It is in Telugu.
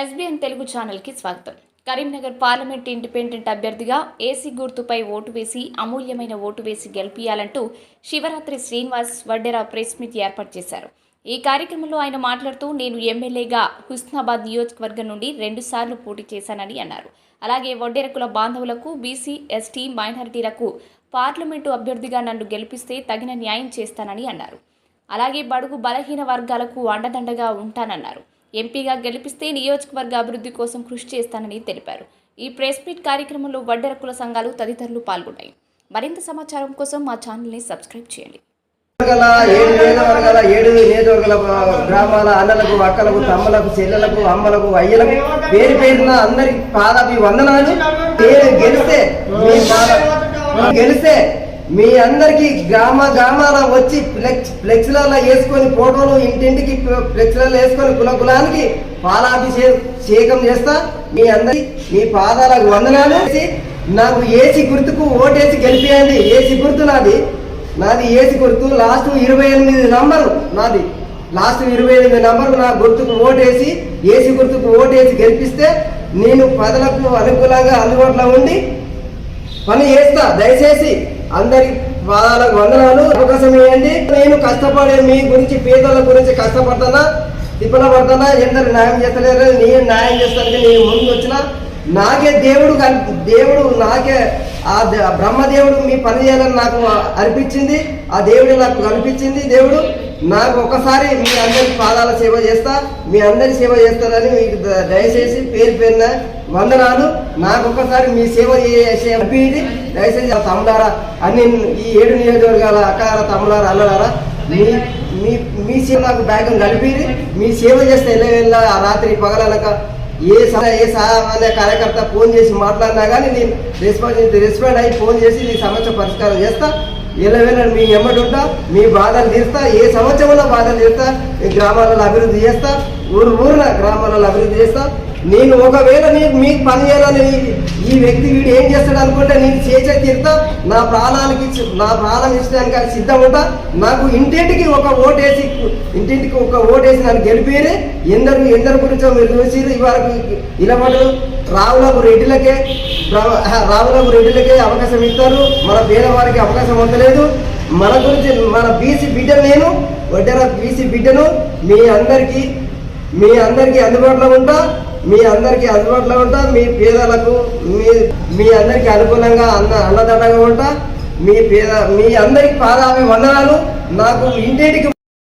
ఎస్బీఎన్ తెలుగు ఛానల్కి స్వాగతం. కరీంనగర్ పార్లమెంట్ ఇండిపెండెంట్ అభ్యర్థిగా ఏసీ గుర్తుపై ఓటు వేసి అమూల్యమైన ఓటు వేసి గెలిపియాలంటూ శివరాత్రి శ్రీనివాస్ వడ్డెరా ప్రెస్ మీట్ ఏర్పాటు చేశారు. ఈ కార్యక్రమంలో ఆయన మాట్లాడుతూ నేను ఎమ్మెల్యేగా హుస్నాబాద్ నియోజకవర్గం నుండి రెండుసార్లు పోటీ చేశానని అన్నారు. అలాగే వడ్డెరకుల బాంధవులకు బీసీ ఎస్టీ మైనారిటీలకు పార్లమెంటు అభ్యర్థిగా నన్ను గెలిపిస్తే తగిన న్యాయం చేస్తానని అన్నారు. అలాగే బడుగు బలహీన వర్గాలకు అండదండగా ఉంటానన్నారు. ఎంపీగా గెలిపిస్తే నియోజకవర్గ అభివృద్ధి కోసం కృషి చేస్తానని తెలిపారు. ఈ ప్రెస్ మీట్ కార్యక్రమంలో వడ్డెర కుల సంఘాలు తదితరులు పాల్గొన్నాయి. మరింత సమాచారం కోసం మా ఛానల్ని సబ్స్క్రైబ్ చేయండి. గల ఏడు నియోజకవర్గాల ఏడు నియోజకవర్గాల గ్రామాల అన్నలకు అక్కలకు తమ్మలకు చెల్లెలకు అమ్మలకు అయ్యలకు పేరు పేరున అందరికి పాదాపి వందనాలు పేరు గెలిస్తే గెలిస్తే మీ అందరికి గ్రామ గ్రామాల వచ్చి ఫ్లెక్స్ ఫ్లెక్స్లలో వేసుకొని ఫోటోలు ఇంటింటికి ఫ్లెక్స్లలో వేసుకొని కుల కులానికి పాలాభిషేకం చేస్తా. మీ అందరి మీ పాదాలకు వందనాలు నాకు ఏసీ గుర్తుకు ఓటేసి గెలిపియండి. ఏసీ గుర్తు నాది. నాది ఏసీ గుర్తు. లాస్ట్ ఇరవై ఎనిమిది నంబరు నాది. లాస్ట్ ఇరవై ఎనిమిది నంబరు నా గుర్తుకు ఓటేసి ఏసీ గుర్తుకు ఓటేసి గెలిపిస్తే నేను ప్రజలకు అనుకూలంగా అందుబాటులో ఉండి పని చేస్తా. దయచేసి అందరి పాదాలకు వందనాలు. అవకాశం ఇవ్వండి. నేను కష్టపడే మీ గురించి పేదల గురించి కష్టపడుతున్నా తిప్పల పడుతున్నా ఎందరు న్యాయం చేస్తలేరు? నేను న్యాయం చేస్తానికి నేను ముందు వచ్చిన నాకే దేవుడు కన్- దేవుడు నాకే ఆ బ్రహ్మదేవుడు మీ పని చేయాలని నాకు అనిపించింది ఆ దేవుడు నాకు కనిపించింది. దేవుడు నాకు ఒకసారి మీ అందరి పాదాల సేవ చేస్తా మీ అందరి సేవ చేస్తారని మీకు దయచేసి పేరు పేరున వందనాలు. నాకు ఒకసారి మీ సేవ చేసే అనిపించింది. దయచేసి ఆ తమ్ముడారా అన్ని ఈ ఏడు నియోజకవర్గాల అక్కారా తమ్ముడారా అన్నడారా మీ మీ మీ సేవ నాకు బ్యాగం కలిపి మీ సేవ చేస్తే ఎలా వెళ్ళా ఆ రాత్రి పగలనక ఏ సా- ఏ సామాన్య కార్యకర్త ఫోన్ చేసి మాట్లాడినా కానీ నేను రెస్పాన్స్ రెస్పాండ్ అయ్యి ఫోన్ చేసి నీ సమస్య పరిష్కారం చేస్తా. ఇలా మీ ఎమ్మటి ఉంటా మీ బాధలు తీరుస్తా ఏ సంవత్సరంలో బాధలు తీరుస్తా గ్రామాలలో అభివృద్ధి చేస్తా ఊరు ఊరున గ్రామాలలో అభివృద్ధి చేస్తా. నేను ఒకవేళ నీకు మీకు పని చేయాలని ఈ- వ్యక్తి వీడు ఏం చేస్తాడు అనుకుంటే నేను చేసే తీరుతా నా ప్రాణాలకి నా ప్రాణం ఇచ్చడానికి సిద్ధం ఉంటా నాకు ఇంటింటికి ఒక ఓటేసి ఇంటింటికి ఒక ఓటేసి నన్ను గెలిపేరే. ఎందరు ఎందరి గురించో మీరు చూసి ఇవాళ ఇలబడు రావులకు రెడ్డిలకే బ్ర- రావులకు రెడ్డిలకే అవకాశం ఇస్తారు. మన పేదవారికి అవకాశం ఉండలేదు. మన గురించి మన బీసీ బిడ్డ నేను వడ్డెర బీసీ బిడ్డను మీ అందరికీ మీ అందరికీ అందుబాటులో ఉంటా. మీ అందరికీ అందుబాటులో ఉంటా మీ పేదలకు మీ మీ అందరికీ అనుకూలంగా అన్న అన్నదండగా ఉంటా. మీ పేద మీ అందరికి పాదాభి వందనాలు. నాకు ఇంటింటికి